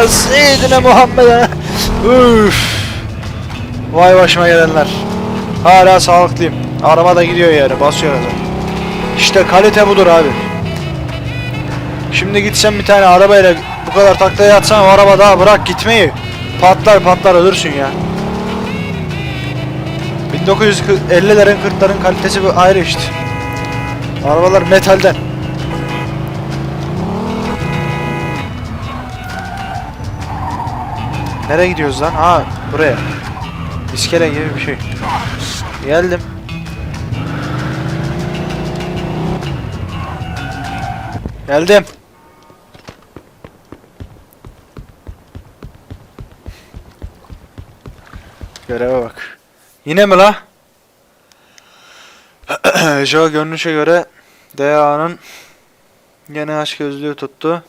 Ya Seyyidine Muhammed'e. Üf. Vay başıma gelenler. Hala sağlıklıyım. Araba da gidiyor yani basıyor gaza İşte kalite budur abi. Şimdi gitsem bir tane arabayla bu kadar taklaya atsam araba daha bırak gitmeyi. Patlar patlar ölürsün ya. 1950'lerin 40'ların kalitesi bu ayrı işte. Arabalar metalden Nereye gidiyoruz lan? Ha buraya. İskele gibi bir şey. Geldim. Geldim. Göreve bak. Yine mi la? Jo görünüşe göre DA'nın Gene aşk gözlüğü tuttu.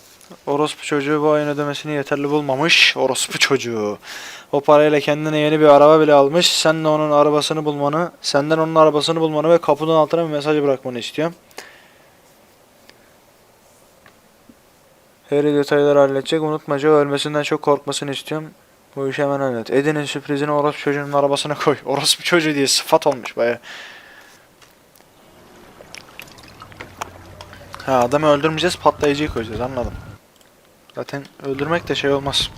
Orospu çocuğu bu ayın ödemesini yeterli bulmamış. Orospu çocuğu. O parayla kendine yeni bir araba bile almış. Sen de onun arabasını bulmanı, senden onun arabasını bulmanı ve kapının altına bir mesaj bırakmanı istiyorum. Harry detayları halledecek. Unutma Joe ölmesinden çok korkmasını istiyorum. Bu işi hemen hallet. Eddie'nin sürprizini orospu çocuğunun arabasına koy. Orospu çocuğu diye sıfat olmuş baya. Ha adamı öldürmeyeceğiz patlayıcıyı koyacağız anladım. Zaten öldürmek de şey olmaz.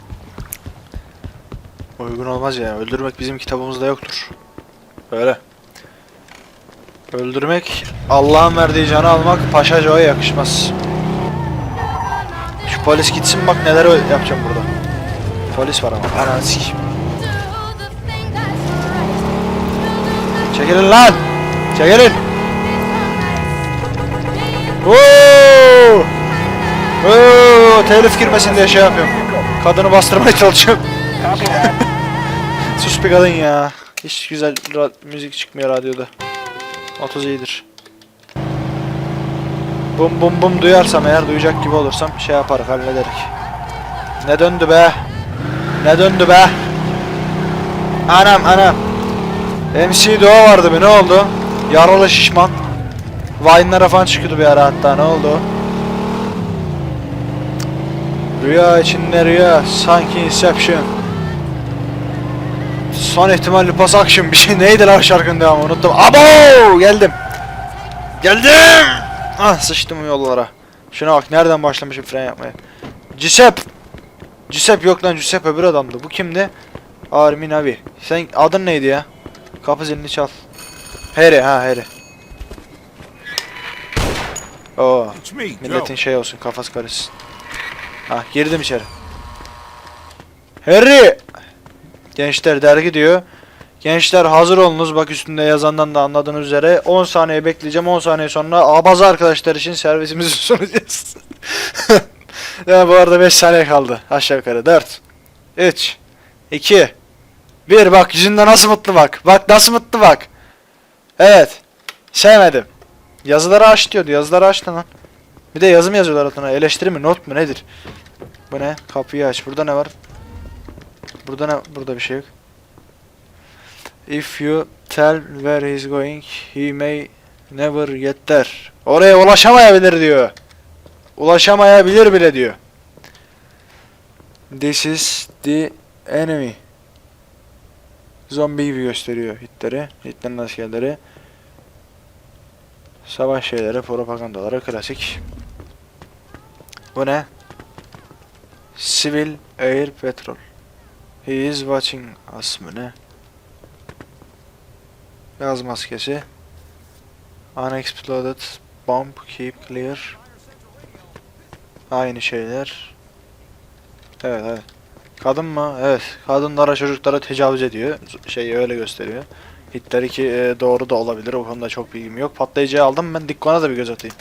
Uygun olmaz ya. Öldürmek bizim kitabımızda yoktur. Öyle. Öldürmek Allah'ın verdiği canı almak Paşa Joe'ya yakışmaz. Şu polis gitsin bak neler yapacağım burada. Polis var ama. Ananı sikeyim. Çekilin lan! Çekilin! Oo, telif girmesin diye şey yapıyorum. Kadını bastırmaya çalışıyorum. Sus bir kadın ya. Hiç güzel müzik çıkmıyor radyoda. 30 iyidir. Bum bum bum duyarsam eğer duyacak gibi olursam şey yaparız hallederik. Ne döndü be? Ne döndü be? Anam anam. MC Doğa vardı be ne oldu? Yaralı şişman. Vine'lara falan çıkıyordu bir ara hatta ne oldu? Rüya içinde rüya sanki Inception. Son ihtimal Lupas Action bir şey neydi lan şarkının devamı unuttum. Abo geldim. Geldim. Ah sıçtım yollara. Şuna bak nereden başlamışım fren yapmaya. Giuseppe. Giuseppe yok lan Giuseppe öbür adamdı. Bu kimdi? Armin abi. Sen adın neydi ya? Kapı zilini çal. Harry ha Harry. Oo. Milletin şey olsun kafası karışsın. Ha girdim içeri. Harry! Gençler dergi diyor. Gençler hazır olunuz bak üstünde yazandan da anladığınız üzere 10 saniye bekleyeceğim 10 saniye sonra abaza arkadaşlar için servisimizi sunacağız. ya bu arada 5 saniye kaldı aşağı yukarı 4 3 2 1 bak yüzünde nasıl mutlu bak bak nasıl mutlu bak Evet sevmedim Yazıları aç diyordu. Yazıları aç lan. Bir de yazı mı yazıyorlar altına? Eleştiri mi? Not mu? Nedir? Bu ne? Kapıyı aç. Burada ne var? Burada ne? Burada bir şey yok. If you tell where he's going, he may never get there. Oraya ulaşamayabilir diyor. Ulaşamayabilir bile diyor. This is the enemy. Zombi gibi gösteriyor Hitler'i. Hitler'in askerleri. Savaş şeyleri, propagandaları klasik. Bu ne? Civil Air Patrol. He is watching us mı ne? Gaz maskesi. Unexploded bomb keep clear. Aynı şeyler. Evet evet. Kadın mı? Evet. Kadınlara çocuklara tecavüz ediyor. Şey öyle gösteriyor. Hitler 2 e, doğru da olabilir. O konuda çok bilgim yok. Patlayıcıyı aldım. Ben Dikkon'a da bir göz atayım.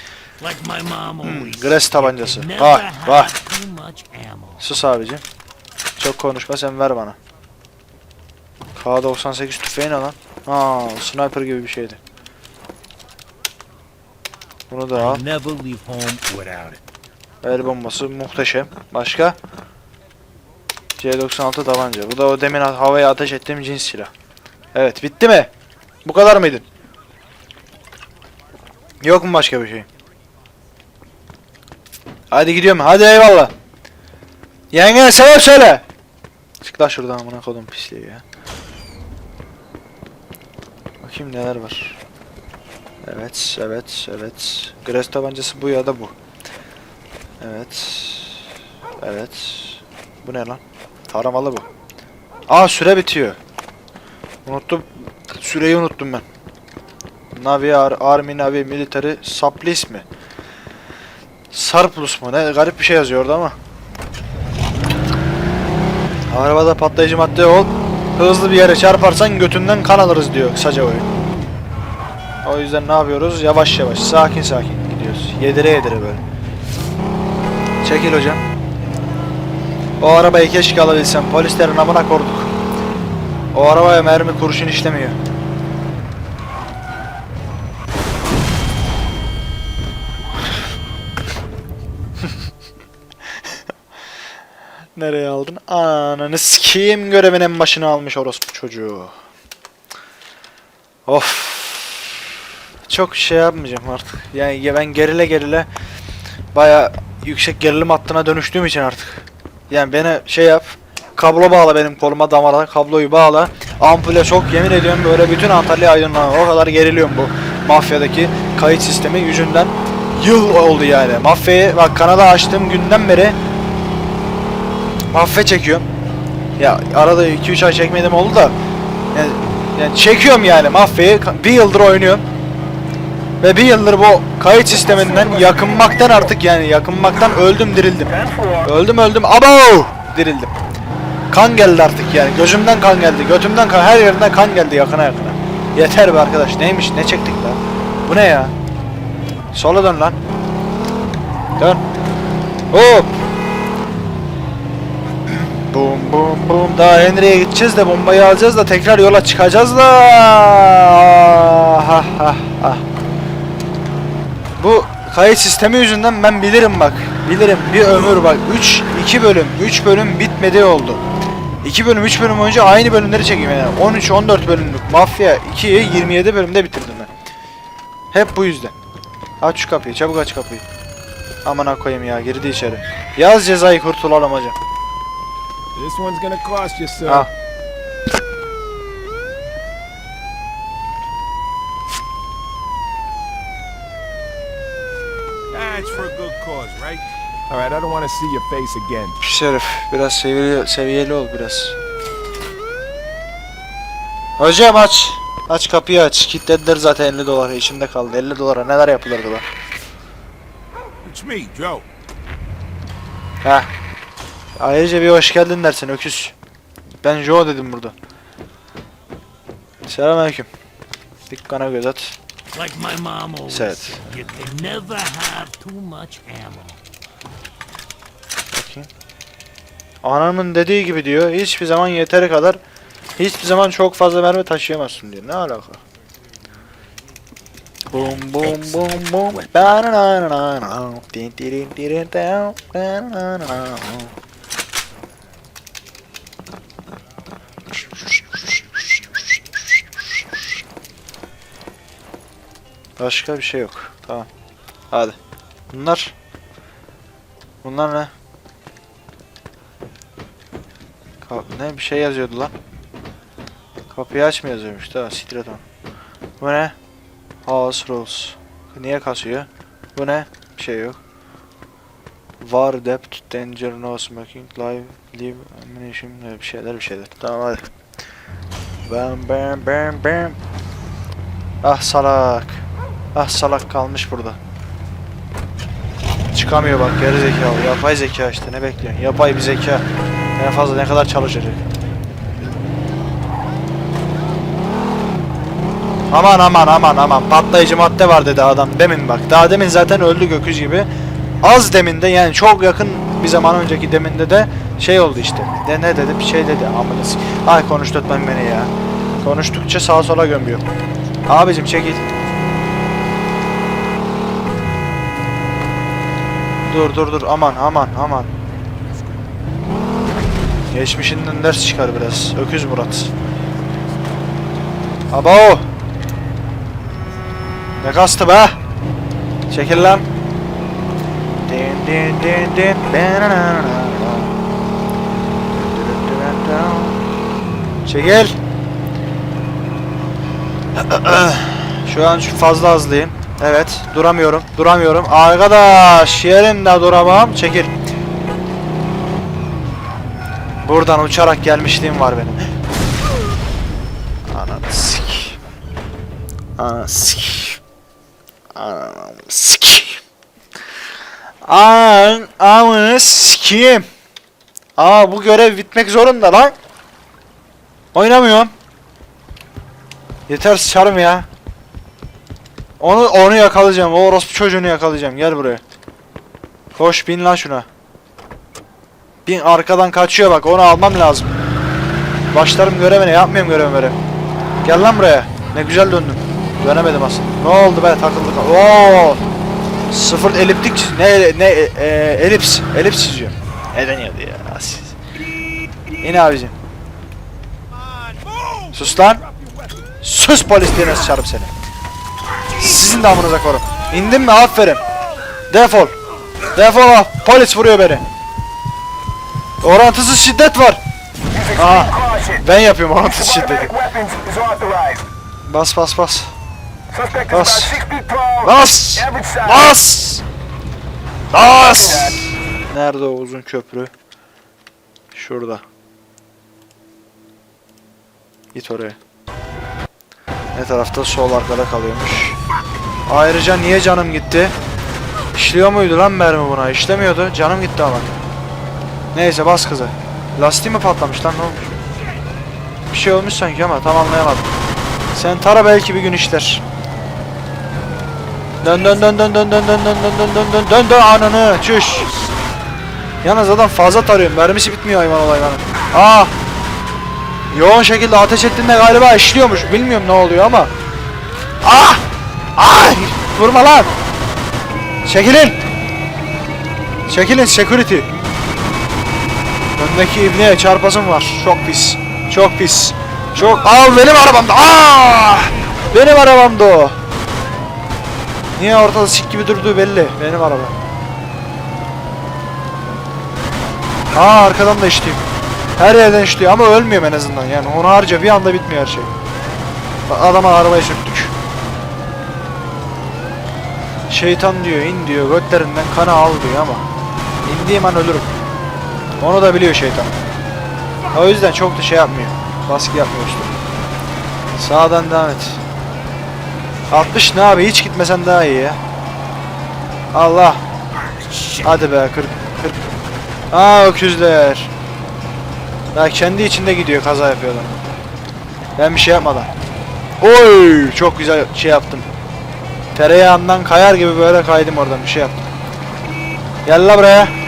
Always Gres tabancası. much ammo. Sus abicim. Çok konuşma sen ver bana. K98 tüfeği ne lan? Aa, sniper gibi bir şeydi. Bunu da al. El bombası muhteşem. Başka? C96 tabanca. Bu da o demin havaya ateş ettiğim cins silah. Evet bitti mi? Bu kadar mıydın? Yok mu başka bir şey? Hadi gidiyorum. Hadi eyvallah. Yenge sebep söyle. Çık lan şuradan amına kodum pisliği ya. Bakayım neler var. Evet, evet, evet. Gres tabancası bu ya da bu. Evet. Evet. Bu ne lan? Taramalı bu. Aa süre bitiyor. Unuttum. Süreyi unuttum ben. Navi Ar Army Navi Military Supplis mi? Sarplus mu? Ne garip bir şey yazıyor orada ama. Arabada patlayıcı madde ol. Hızlı bir yere çarparsan götünden kan alırız diyor kısaca oyun. O yüzden ne yapıyoruz? Yavaş yavaş, sakin sakin gidiyoruz. Yedire yedire böyle. Çekil hocam. O arabayı keşke alabilsem. Polislerin amına korduk. O arabaya mermi kurşun işlemiyor. Nereye aldın? Ananı sikeyim görevin en başına almış orospu çocuğu. Of. Çok şey yapmayacağım artık. Yani ya ben gerile gerile baya yüksek gerilim hattına dönüştüğüm için artık. Yani beni şey yap. Kablo bağla benim koluma damara. Kabloyu bağla. Ampule sok. Yemin ediyorum böyle bütün Antalya aydınlanır. O kadar geriliyorum bu mafyadaki kayıt sistemi yüzünden. Yıl oldu yani. Mafyayı bak kanala açtığım günden beri mafya çekiyorum. Ya arada 2-3 ay çekmedim oldu da yani, yani çekiyorum yani mafyayı bir yıldır oynuyorum. Ve bir yıldır bu kayıt sisteminden yakınmaktan artık yani yakınmaktan öldüm dirildim. Öldüm öldüm abo dirildim. Kan geldi artık yani gözümden kan geldi götümden kan her yerinden kan geldi yakına yakına. Yeter be arkadaş neymiş ne çektik lan. Bu ne ya? Sola dön lan. Dön. Hop. Bum bum bum. Daha Henry'e gideceğiz de bombayı alacağız da tekrar yola çıkacağız da. Ha ha ha. Bu kayıt sistemi yüzünden ben bilirim bak. Bilirim bir ömür bak. 3 2 bölüm, 3 bölüm bitmedi oldu. 2 bölüm, 3 bölüm önce aynı bölümleri çekeyim yani. 13 14 bölümlük Mafya 2'yi 27 bölümde bitirdim ben. Hep bu yüzden. Aç şu kapıyı, çabuk aç kapıyı. Aman koyayım ya, girdi içeri. Yaz cezayı kurtulalım hocam. This one's gonna cost you, sir. Ah, All right, I don't want to see your face again. Pis herif, biraz seviyeli, seviyeli ol biraz. Hocam aç. Aç kapıyı aç. Kilitlediler zaten 50 dolara içimde kaldı. 50 dolara neler yapılırdı lan. It's me, Joe. Heh. Ayrıca bir hoş geldin dersin öküz. Ben Joe dedim burada. Selamünaleyküm. Dükkana göz at. Like my mom always Said. said, you can never have too much ammo. Bakayım. Ananın dediği gibi diyor. Hiçbir zaman yeteri kadar hiçbir zaman çok fazla mermi taşıyamazsın diyor. Ne alaka? Bum bum bum bum. Başka bir şey yok. Tamam. Hadi. Bunlar Bunlar ne? Ne bir şey yazıyordu lan. Kapıyı aç mı yazıyormuş da onu. Bu ne? House rules. Niye kasıyor? Bu ne? Bir şey yok. War depth danger no smoking live live ammunition bir şeyler bir şeyler. Tamam hadi. Bam bam bam bam. Ah salak. Ah salak kalmış burada. Çıkamıyor bak geri zekalı. Yapay zeka işte ne bekliyorsun? Yapay bir zeka. En fazla ne kadar çalışacak? Aman aman aman aman patlayıcı madde var dedi adam demin bak. Daha demin zaten öldü göküz gibi. Az deminde yani çok yakın bir zaman önceki deminde de şey oldu işte. De ne dedi bir şey dedi amına s- Ay konuşturtma beni ya. Konuştukça sağa sola gömüyor. Abicim çekil. Dur dur dur aman aman aman. Geçmişinden ders çıkar biraz. Öküz Murat. Abo. Ne kastı be? Çekil lan. Din din din din. Çekil. Şu an fazla hızlıyım. Evet, duramıyorum. Duramıyorum. Arkadaş, yerimde duramam. Çekil. Buradan uçarak gelmişliğim var benim. Ananı sik. Ananı sik. Ananı sik. An amını sikeyim. Aa bu görev bitmek zorunda lan. Oynamıyorum. Yeter sıçarım ya. Onu onu yakalayacağım. O orospu çocuğunu yakalayacağım. Gel buraya. Koş bin lan şuna. Bin arkadan kaçıyor bak. Onu almam lazım. Başlarım görevine. Yapmıyorum görev görev. Gel lan buraya. Ne güzel döndün. Dönemedim aslında. Ne oldu be takıldık. Oo! Sıfır eliptik. Ne ne e, elips. Elips çiziyor. Ne deniyordu ya siz. İn abicim. Sus lan. Sus polis diye nasıl çarpıp seni. Sizin de amınıza korum. İndin mi? Aferin. Defol. Defol. Polis vuruyor beni. Orantısız şiddet var. Aa, ben yapıyorum orantısız şiddeti. Bas bas bas. Bas. Bas. Bas. Bas. Nerede o uzun köprü? Şurada. Git oraya. Ne tarafta? Sol arkada kalıyormuş. Ayrıca niye canım gitti? İşliyor muydu lan mermi buna? İşlemiyordu. Canım gitti ama. Neyse bas kızı. Lastiği mi patlamış lan ne olmuş? Bir şey olmuş sanki ama tam anlayamadım. Sen tara belki bir gün işler. Dön dön dön dön dön dön dön dön dön dön dön dön dön dön ananı çüş. Yalnız adam fazla tarıyor. Mermisi bitmiyor hayvan olayların. Aa. Yoğun şekilde ateş ettiğinde galiba işliyormuş. Bilmiyorum ne oluyor ama. Ah! Ay! Vurma lan! Çekilin! Çekilin security. Öndeki ibneye çarpasım var. Çok pis. Çok pis. Çok... Al benim arabamda. Aa! Benim arabamda o. Niye ortada sik gibi durduğu belli. Benim araba. Aa arkadan da işliyor. Her yerden işliyor ama ölmüyorum en azından. Yani onu harca bir anda bitmiyor her şey. Adama arabayı sürttük. Şeytan diyor in diyor götlerinden kanı al diyor ama indiğim an ölürüm. Onu da biliyor şeytan. O yüzden çok da şey yapmıyor. Baskı yapmıyor işte. Sağdan devam et. 60 ne abi hiç gitmesen daha iyi ya. Allah. Hadi be 40 40. Aa öküzler. Daha kendi içinde gidiyor kaza yapıyor adam. Ben bir şey yapmadan. Oy çok güzel şey yaptım. Tereyağından kayar gibi böyle kaydım oradan bir şey yaptım. Gel la buraya.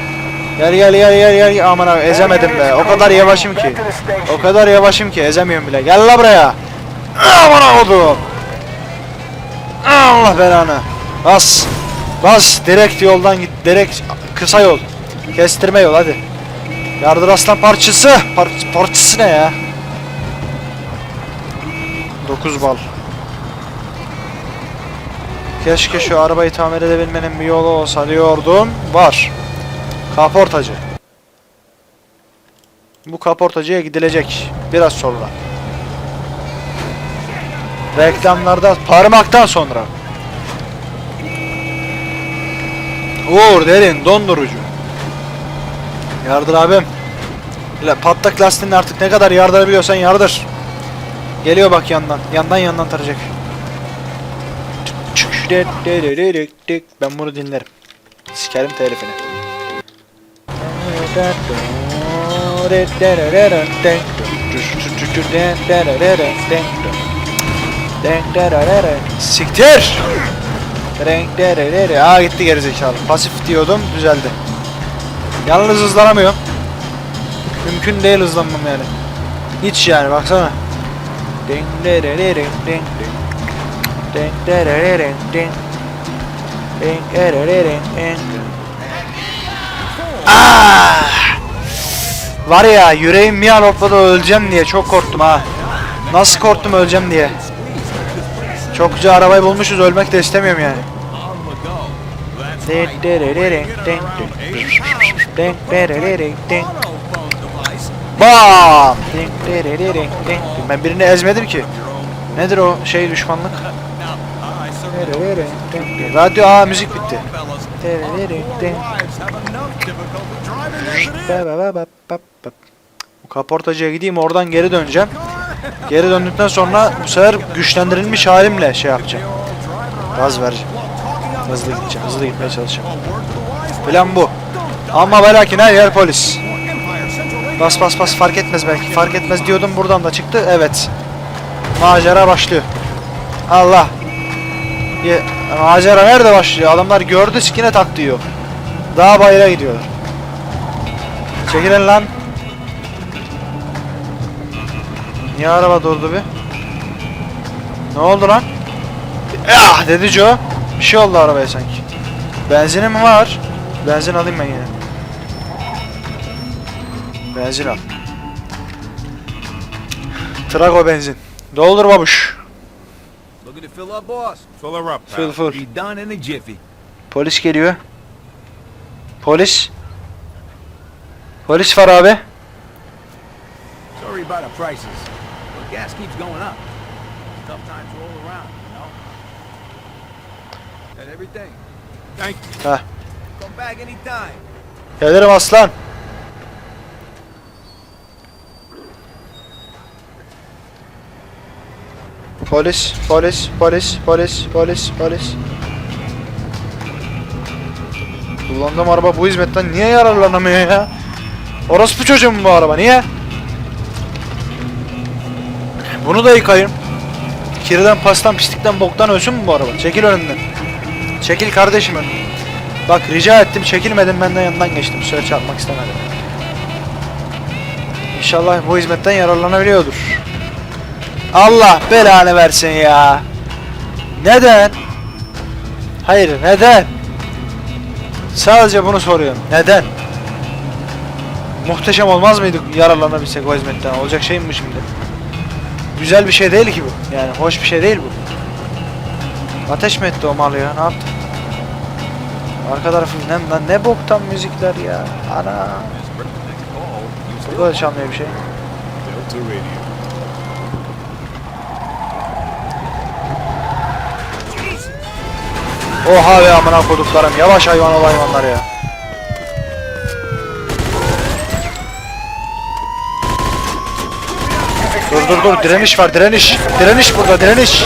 Gel gel gel gel gel. Aman abi ezemedim be. O kadar yavaşım ki. O kadar yavaşım ki ezemiyorum bile. Gel la buraya. Aman oldu. Allah belanı. Bas. Bas. Direkt yoldan git. Direkt kısa yol. Kestirme yol hadi. Yardır aslan parçası. Par parçası ne ya? 9 bal. Keşke şu arabayı tamir edebilmenin bir yolu olsa diyordum. Var. Kaportacı. Bu kaportacıya gidilecek. Biraz sonra. Reklamlarda parmaktan sonra. Uğur derin dondurucu. Yardır abim. La, patlak lastiğini artık ne kadar yardırabiliyorsan yardır. Geliyor bak yandan. Yandan yandan tarayacak. Ben bunu dinlerim. Sikerim telifini. Siktir. Aa gitti gerizekalı. Pasif diyordum düzeldi. Yalnız hızlanamıyorum. Mümkün değil hızlanmam yani. Hiç yani baksana. Ah! Var ya yüreğim bir an hopladı öleceğim diye çok korktum ha. Nasıl korktum öleceğim diye. Çok güzel arabayı bulmuşuz ölmek de istemiyorum yani. Bam! Ben birini ezmedim ki. Nedir o şey düşmanlık? Radyo aa müzik bitti. Bu kaportacıya gideyim oradan geri döneceğim. Geri döndükten sonra bu sefer güçlendirilmiş halimle şey yapacağım. Gaz vereceğim. Hızlı gideceğim. Hızlı gitmeye çalışacağım. Plan bu. Ama ve lakin her yer polis. Bas bas bas fark etmez belki. Fark etmez diyordum buradan da çıktı. Evet. Macera başlıyor. Allah. Ya, macera nerede başlıyor? Adamlar gördü sikine tak diyor. Daha bayıra gidiyorlar. Çekilin lan. Niye araba durdu bir? Ne oldu lan? Ah dedi Joe. Bir şey oldu arabaya sanki. Benzinim var. Benzin alayım ben yine. Benzin al. Trago benzin. Doldur babuş. Fill up, boss? Fill her up, Fill full. Be done in a jiffy. Polis geliyor. Polis. Polis var abi. Sorry about the prices. But gas keeps going up. Tough times roll around, you know? And everything. Thank you. Heh. Come back anytime. Gelirim aslan. Polis, polis, polis, polis, polis, polis. Kullandığım araba bu hizmetten niye yararlanamıyor ya? Orospu çocuğu mu bu araba niye? Bunu da yıkayayım. Kirden, pastan, pislikten, boktan ölsün mü bu araba? Çekil önünden. Çekil kardeşim önünden. Bak rica ettim çekilmedin benden yanından geçtim. Söyle çarpmak istemedim. İnşallah bu hizmetten yararlanabiliyordur. Allah belanı versin ya. Neden? Hayır neden? Sadece bunu soruyorum. Neden? Muhteşem olmaz mıydı yararlanabilsek o hizmetten? Olacak şey mi şimdi? Güzel bir şey değil ki bu. Yani hoş bir şey değil bu. Ateş mi etti o malı ya? Ne yaptı? Arka tarafı ne, ne boktan müzikler ya. Ana. Burada da çalmıyor bir şey. Delta Radio. Oha be amına koduklarım. Yavaş hayvan ol hayvanlar ya. Dur dur dur direniş var direniş. Direniş burada direniş.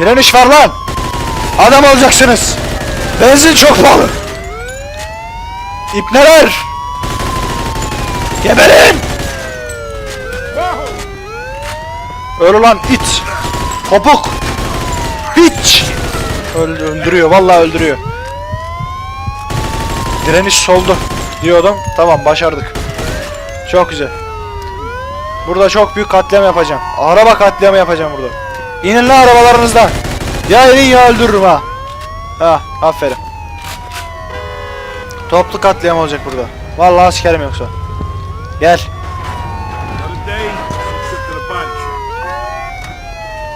Direniş var lan. Adam olacaksınız. Benzin çok pahalı. İpneler. Geberin. Öl lan it. Topuk. Öldü, öldürüyor vallahi öldürüyor. Direniş soldu diyordum. Tamam başardık. Çok güzel. Burada çok büyük katliam yapacağım. Araba katliamı yapacağım burada. İnin lan arabalarınızdan. Ya inin ya öldürürüm ha. Ha aferin. Toplu katliam olacak burada. Vallahi askerim yoksa. Gel.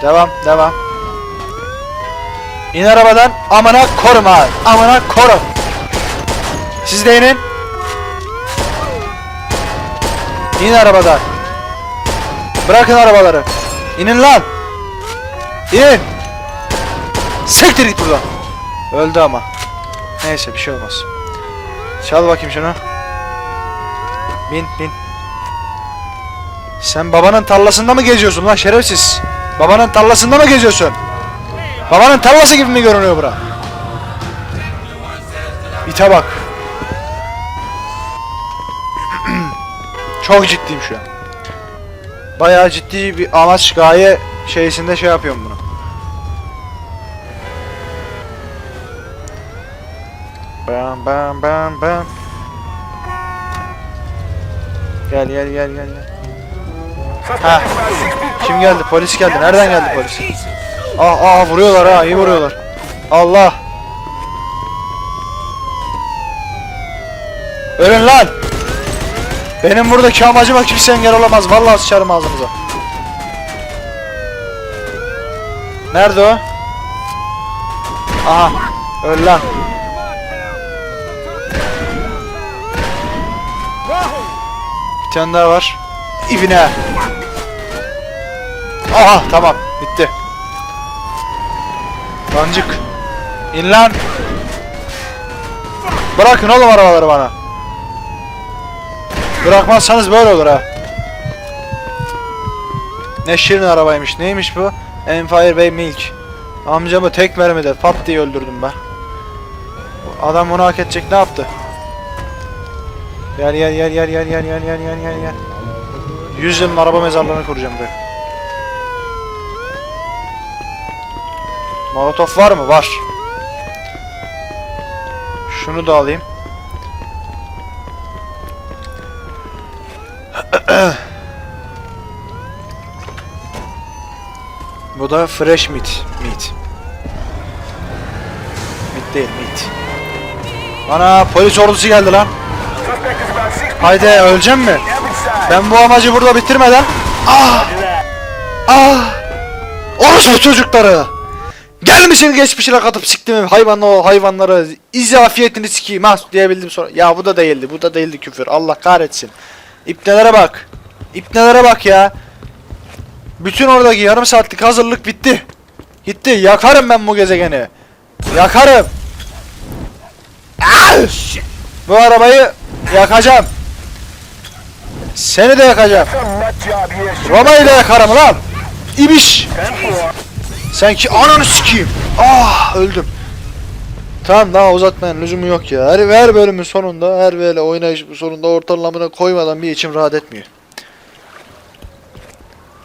Devam devam. İn arabadan amına korum ha. Amına korum. Siz de inin. İn arabadan. Bırakın arabaları. İnin lan. İn. Siktir git buradan. Öldü ama. Neyse bir şey olmaz. Çal bakayım şunu. Bin bin. Sen babanın tarlasında mı geziyorsun lan şerefsiz? Babanın tarlasında mı geziyorsun? Babanın tarlası gibi mi görünüyor bura? İte bak. Çok ciddiyim şu an. Bayağı ciddi bir amaç gaye şeysinde şey yapıyorum bunu. Bam bam bam bam. Gel gel gel gel gel. Ha. Kim geldi? Polis geldi. Nereden geldi polis? Ah ah vuruyorlar ha iyi vuruyorlar. Allah. Ölün lan. Benim buradaki amacıma kimse engel olamaz. Vallahi sıçarım ağzınıza. Nerede o? Aha. Öl lan. Bir tane daha var. İbine. Aha tamam bitti. Lancık. İn lan. Bırakın oğlum arabaları bana. Bırakmazsanız böyle olur ha. Ne şirin arabaymış. Neymiş bu? Empire Bay Milk. Amcamı tek mermide pat diye öldürdüm be. Adam bunu hak edecek ne yaptı? Gel gel gel gel gel gel gel gel gel gel gel. 100 yılın araba mezarlığını kuracağım buraya. Molotof var mı? Var. Şunu da alayım. Bu da fresh meat. Meat. Meat değil meat. Ana polis ordusu geldi lan. Haydi öleceğim mi? Ben bu amacı burada bitirmeden Ah! Ah! Orospu çocukları! Gelmişsin geçmişine katıp siktim hayvan o hayvanları izafiyetini sikeyim ha diyebildim sonra. Ya bu da değildi bu da değildi küfür Allah kahretsin. İpnelere bak. İpnelere bak ya. Bütün oradaki yarım saatlik hazırlık bitti. Gitti yakarım ben bu gezegeni. Yakarım. Bu arabayı yakacağım. Seni de yakacağım. Some nut job here. Shoot Roma ile yakarım lan. İbiş. Sen ki ananı sikeyim. Ah öldüm. Tamam daha uzatmayan lüzumu yok ya. Her, her bölümün sonunda, her böyle oynayış sonunda ortalamına koymadan bir içim rahat etmiyor.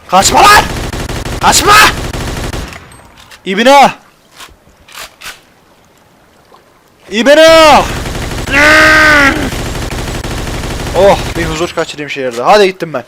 Kaçma lan! Kaçma! İbine! İbine! Oh bir huzur kaçırayım şehirde. Hadi gittim ben.